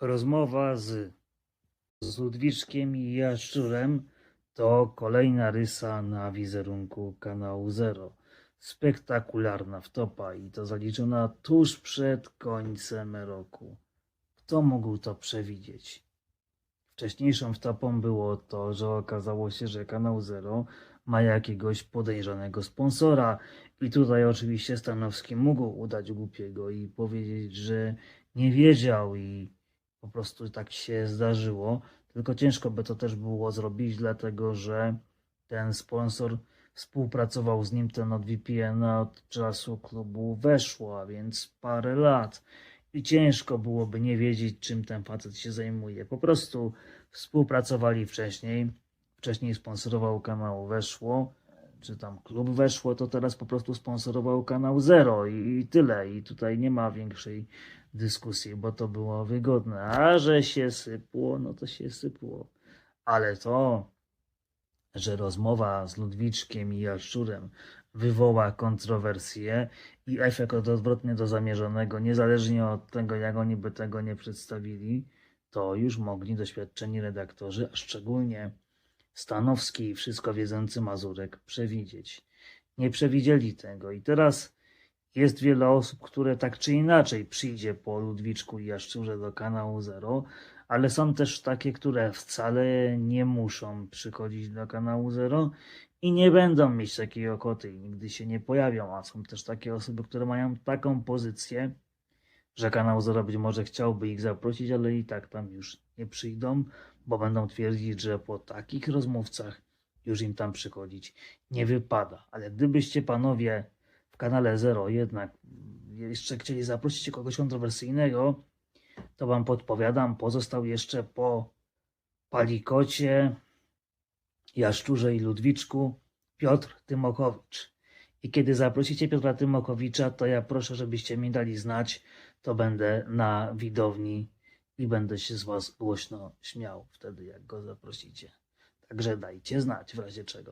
Rozmowa z, z Ludwiczkiem i Jaszczurem to kolejna rysa na wizerunku kanału Zero. Spektakularna wtopa i to zaliczona tuż przed końcem roku. Kto mógł to przewidzieć? Wcześniejszą wtopą było to, że okazało się, że kanał Zero ma jakiegoś podejrzanego sponsora i tutaj oczywiście Stanowski mógł udać głupiego i powiedzieć, że nie wiedział i po prostu tak się zdarzyło. Tylko ciężko by to też było zrobić, dlatego że ten sponsor współpracował z nim ten od VPN od czasu klubu weszło, a więc parę lat. I ciężko byłoby nie wiedzieć, czym ten facet się zajmuje. Po prostu współpracowali wcześniej. Wcześniej sponsorował kanał Weszło, czy tam klub Weszło, to teraz po prostu sponsorował kanał Zero i, i tyle. I tutaj nie ma większej dyskusji, bo to było wygodne. A że się sypło, no to się sypło. Ale to, że rozmowa z Ludwiczkiem i Jaszczurem wywoła kontrowersje i efekt odwrotny do zamierzonego, niezależnie od tego, jak oni by tego nie przedstawili, to już mogli doświadczeni redaktorzy, a szczególnie Stanowski i wszystko wiedzący Mazurek przewidzieć. Nie przewidzieli tego i teraz jest wiele osób, które tak czy inaczej przyjdzie po Ludwiczku i Jaszczurze do kanału Zero, ale są też takie, które wcale nie muszą przychodzić do kanału Zero i nie będą mieć takiej ochoty i nigdy się nie pojawią, a są też takie osoby, które mają taką pozycję, że kanał Zero być może chciałby ich zaprosić, ale i tak tam już nie przyjdą, bo będą twierdzić, że po takich rozmówcach już im tam przychodzić nie wypada. Ale gdybyście panowie w kanale Zero jednak jeszcze chcieli zaprosić kogoś kontrowersyjnego, to wam podpowiadam, pozostał jeszcze po Palikocie, Jaszczurze i Ludwiczku Piotr Tymokowicz. I kiedy zaprosicie Piotra Tymokowicza, to ja proszę, żebyście mi dali znać, to będę na widowni i będę się z was głośno śmiał wtedy, jak go zaprosicie. Także dajcie znać w razie czego.